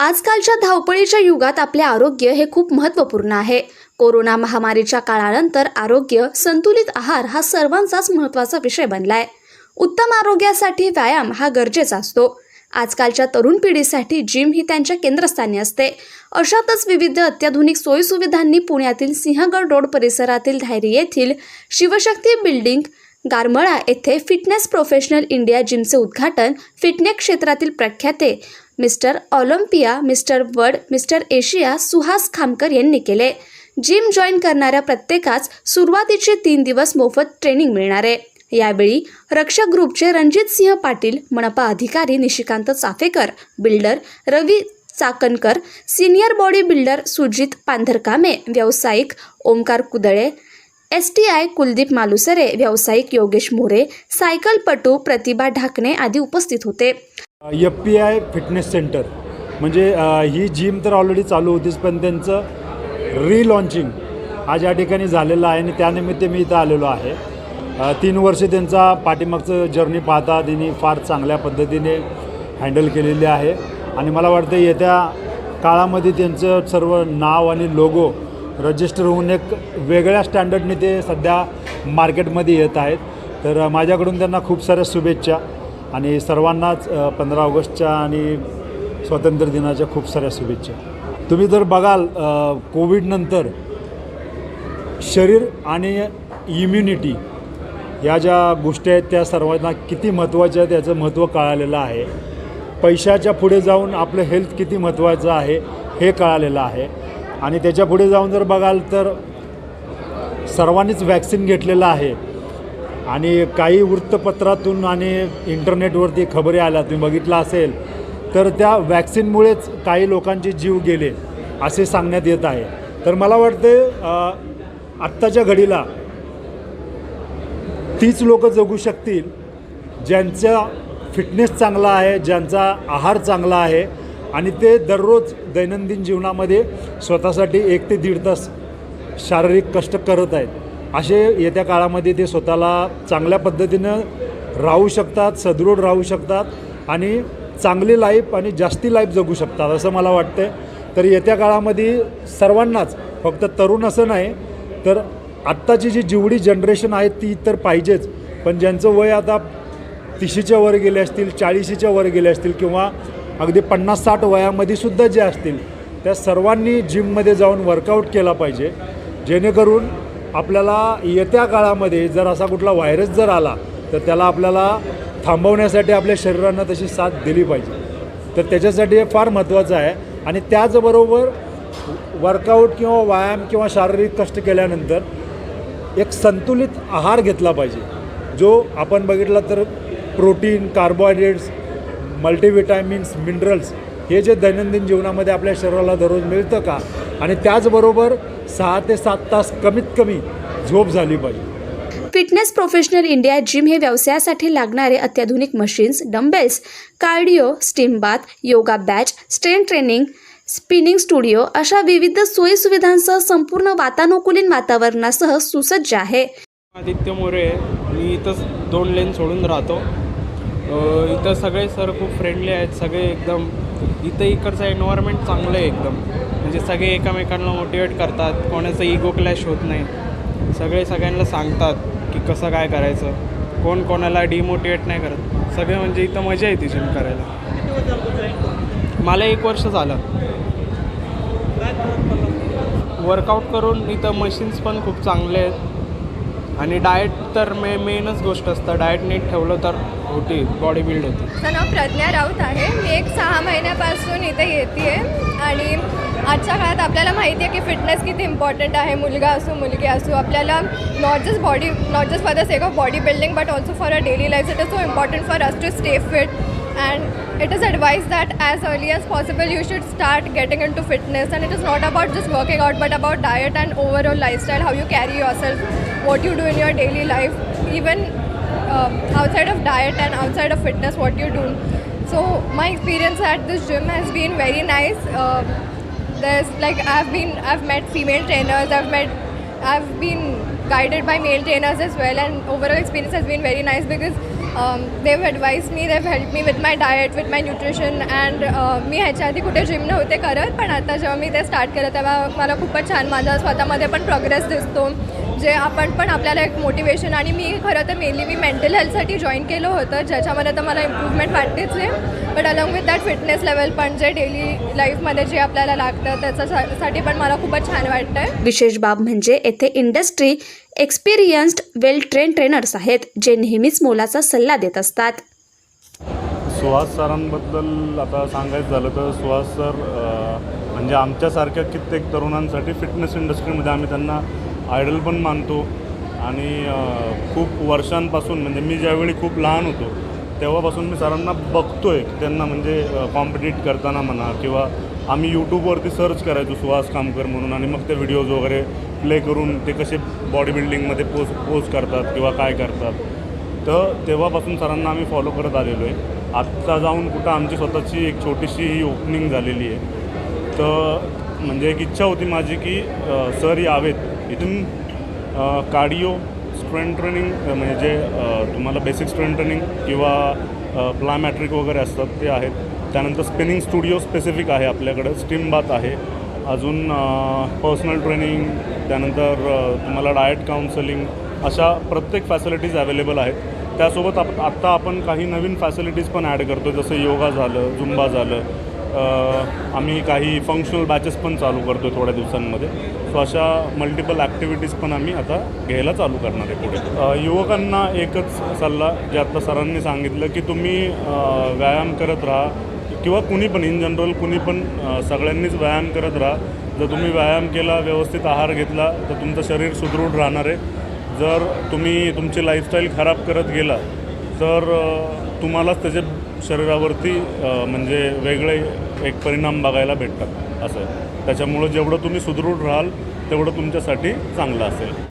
आजकालच्या धावपळीच्या युगात आपले आरोग्य हे खूप महत्त्वपूर्ण आहे. कोरोना महामारीच्या काळानंतर आरोग्य संतुलित आहार हा सर्वांचाच महत्त्वाचा विषय बनलाय. उत्तम आरोग्यासाठी व्यायाम हा गरजेचा असतो. आजकालच्या तरुण पिढीसाठी जिम ही त्यांच्या केंद्रस्थानी असते. अशातच विविध अत्याधुनिक सोयीसुविधांनी पुण्यातील सिंहगड रोड परिसरातील धायरी येथील शिवशक्ती बिल्डिंग गारमळा येथे फिटनेस प्रोफेशनल इंडिया जिमचे उद्घाटन फिटनेस क्षेत्रातील प्रख्याते Mister Olympia Mister World Mister Asia Suhas Khamkar यांनी केले. जिम जॉईन करणाऱ्या प्रत्येकास सुरुवातीचे तीन दिवस मोफत ट्रेनिंग मिळणार. आहे यावेळी रक्षक ग्रुपचे रणजित सिंह पाटील मनपा अधिकारी Nishikant Chaphekar builder Ravi Chakankar senior body builder Sujit Pandharkame व्यावसायिक Omkar Kudale S T I Kuldeep Malusare व्यावसायिक योगेश मोरे सायकलपटू प्रतिभा ढाकणे आदी उपस्थित होते. F P I fitness centre म्हणजे ही जिम तर ऑलरेडी चालू होतीच पण त्यांचं रिलॉन्चिंग आज या ठिकाणी झालेलं आहे आणि त्यानिमित्त मी इथं आलेलो आहे. तीन वर्ष त्यांचा पाठीमागचं जर्नी पाहता त्यांनी फार चांगल्या पद्धतीने हँडल केलेली आहे. आणि मला वाटतं येत्या काळामध्ये त्यांचं सर्व नाव आणि लोगो रजिस्टर होऊन एक वेगळ्या स्टँडर्डने ते सध्या मार्केटमध्ये येत आहेत. तर माझ्याकडून त्यांना खूप साऱ्या शुभेच्छा. आणि सर्वांनाच पंधरा ऑगस्टच्या आणि स्वातंत्र्य दिनाच्या खूप साऱ्या शुभेच्छा. तुम्ही जर बघाल कोविडनंतर शरीर आणि इम्युनिटी या ज्या गोष्टी आहेत त्या सर्वांना किती महत्त्वाच्या आहेत याचं महत्त्व कळालेलं आहे. पैशाच्या पुढे जाऊन आपलं हेल्थ किती महत्त्वाचं आहे हे कळालेलं आहे. आणि त्याच्या पुढे जाऊन जर बघाल तर सर्वांनीच वॅक्सिन घेतलेलं आहे. आणि काही वृत्तपत्रातून आणि इंटरनेटवरती खबरी आल्या तुम्ही बघितलं असेल तर त्या वॅक्सिनमुळेच काही लोकांचे जीव गेले असे सांगण्यात येत आहे. तर मला वाटते आत्ताच्या घडीला तीच लोक जगू शकतील ज्यांचा फिटनेस चांगला आहे ज्यांचा आहार चांगला आहे आणि ते दररोज दैनंदिन जीवनामध्ये स्वतःसाठी एक ते दीड तास शारीरिक कष्ट करत आहेत. असे येत्या काळामध्ये ते स्वतःला चांगल्या पद्धतीनं राहू शकतात सदृढ राहू शकतात आणि चांगली लाईफ आणि जास्ती लाईफ जगू शकतात असं मला वाटतं तर येत्या काळामध्ये सर्वांनाच फक्त तरुण असं नाही तर आत्ताची जी जेवढी जनरेशन आहे ती तर पाहिजेच. पण ज्यांचं वय आता तिशीच्या वर गेले असतील चाळीशीच्या वर गेले असतील किंवा अगदी पन्नास साठ वयामध्ये सुद्धा जे असतील त्या सर्वांनी जिममध्ये जाऊन वर्कआउट केला पाहिजे. जेणेकरून आपल्याला येत्या काळामध्ये जर असा कुठला व्हायरस जर आला तर त्याला आपल्याला थांबवण्यासाठी आपल्या शरीरांना तशी साथ दिली पाहिजे. तर त्याच्यासाठी हे फार महत्त्वाचं आहे. आणि त्याचबरोबर वर्कआउट किंवा व्यायाम किंवा शारीरिक कष्ट केल्यानंतर एक संतुलित आहार घेतला पाहिजे. जो आपण बघितला तर प्रोटीन कार्बोहायड्रेट्स मल्टीविटॅमिन्स मिनरल्स हे जे दैनंदिन जीवनामध्ये आपल्या शरीराला दररोज मिळतं का आणि त्याचबरोबर सहा ते सात तास कमीत कमी झोप झाली पाहिजे. फिटनेस प्रोफेशनल इंडिया जिम हे व्यवसायासाठी लागणारे अत्याधुनिक machines dumbbells cardio steam bath yoga batch strength training spinning studio अशा विविध सोयीसुविधांसह संपूर्ण वातानुकूलित वातावरणासह सुसज्ज आहे. आदित्य मोरे. मी इथंच दोन लेन सोडून राहतो. इथं सगळे सर खूप फ्रेंडली आहेत सगळे एकदम इथं इकडचं एन्व्हायरमेंट चांगलं आहे एकदम. म्हणजे सगळे एकमेकांना मोटिवेट करतात. कोणाचं इगो क्लॅश होत नाही. सगळे सगळ्यांना सांगतात की कसं काय करायचं. कोण कोणाला डिमोटिवेट नाही करत. सगळे म्हणजे इथं मजा येते जिम करायला. मला एक वर्ष झालं. वर्कआउट करून इथं मशीन्स पण खूप चांगले आहेत. आणि डाएट तर मे मेनच गोष्ट असतं. डाएट नीट ठेवलं तर होती बॉडी बिल्ड होती. माझं नाव प्रज्ञा राऊत आहे. मी एक सहा महिन्यापासून इथे येते आहे आणि आजच्या काळात आपल्याला माहिती आहे की फिटनेस किती इम्पॉर्टंट आहे. मुलगा असो मुलगी असो आपल्याला not just body not just for the sake of body building but also for a daily life it is so important for us to stay fit and it is advised that as early age possible you should start getting into fitness and it is not about just working out but about diet and overall lifestyle how you carry your self what you do in your daily life even outside of diet and outside of fitness what you do so my experience at this gym has been very nice uh, there's like i've been i've met female trainers i've met i've been guided by male trainers as well and overall experience has been very nice because um, they've advised me they've helped me with my diet with my nutrition and मी ह्याच्या आधी कुठे gym नव्हते करत पण आता जेव्हा मी ते स्टार्ट करत तेव्हा मला खूपच छान माझा स्वतःमध्ये पण प्रोग्रेस दिसतो जे आपण पण आपल्याला एक मोटिवेशन आणि मी खरं तर मेनली मी मेंटल हेल्थसाठी जॉईन केलं होतं ज्याच्यामध्ये तर मला इम्प्रूव्हमेंट वाटतेच आहे. But along with that fitness level पण जे डेली लाईफमध्ये जे आपल्याला लागतं त्याच्यासाठी पण मला खूपच छान वाटतं आहे विशेष बाब म्हणजे येथे industry experienced well train trainers आहेत जे नेहमीच मोलाचा सल्ला देत असतात. सुहास सरांबद्दल आता सांगायचं झालं तर सुहास सर म्हणजे आमच्यासारख्या कित्येक तरुणांसाठी फिटनेस इंडस्ट्रीमध्ये आम्ही त्यांना आयडल पण मानतो. आणि खूप वर्षांपासून म्हणजे मी ज्यावेळी खूप लहान होतो तेव्हापासून मी सरांना बघतो आहे की त्यांना म्हणजे कॉम्पिटिट करताना म्हणा किंवा आम्ही यूट्यूबवरती सर्च करायचो सुहास कामकर म्हणून आणि मग ते व्हिडिओज वगैरे प्ले करून ते कसे बॉडी बिल्डिंगमध्ये पोज पोज करतात किंवा काय करतात. तर तेव्हापासून सरांना आम्ही फॉलो करत आलेलो आहे आत्ता जाऊन कुठं आमची स्वतःची एक छोटीशी ही ओपनिंग झालेली आहे. तर म्हणजे एक इच्छा होती माझी की सर यावेत इथून कार्डिओ स्ट्रेंथ ट्रेनिंग म्हणजे जे तुम्हाला बेसिक स्ट्रेंथ ट्रेनिंग किंवा प्लामॅट्रिक वगैरे असतात ते आहेत. त्यानंतर स्पिनिंग स्टुडिओ स्पेसिफिक आहे आपल्याकडं स्टीम बाथ आहे. अजून पर्सनल ट्रेनिंग त्यानंतर तुम्हाला डाएट काउन्सलिंग अशा प्रत्येक फॅसिलिटीज अवेलेबल आहेत. त्यासोबत आप आत्ता आपण काही नवीन फॅसिलिटीज पण ॲड करतो जसं योगा झालं झुंबा झालं आम्ही काही फंक्शनल बॅचेस पण चालू करतो थोड्या दिवसांमध्ये. सो अशा मल्टिपल ॲक्टिव्हिटीज पण आम्ही आता घ्यायला चालू करणार आहे पुढे. युवकांना एकच सल्ला जे आत्ता सरांनी सांगितलं की तुम्ही व्यायाम करत राहा किंवा कुणी पण इन जनरल कुणी पण सगळ्यांनीच व्यायाम करत राहा. जर तुम्ही व्यायाम केला व्यवस्थित आहार घेतला तर तुमचं शरीर सुदृढ राहणार आहे. जर तुम्ही तुमची लाईफस्टाईल खराब करत गेला तर तुम्हालाच त्याचे शरीरावरती म्हणजे वेगळे एक परिणाम बघायला भेटतात असं त्याच्यामुळं जेवढं तुम्ही सुदृढ राहाल तेवढं तुमच्यासाठी चांगलं असेल.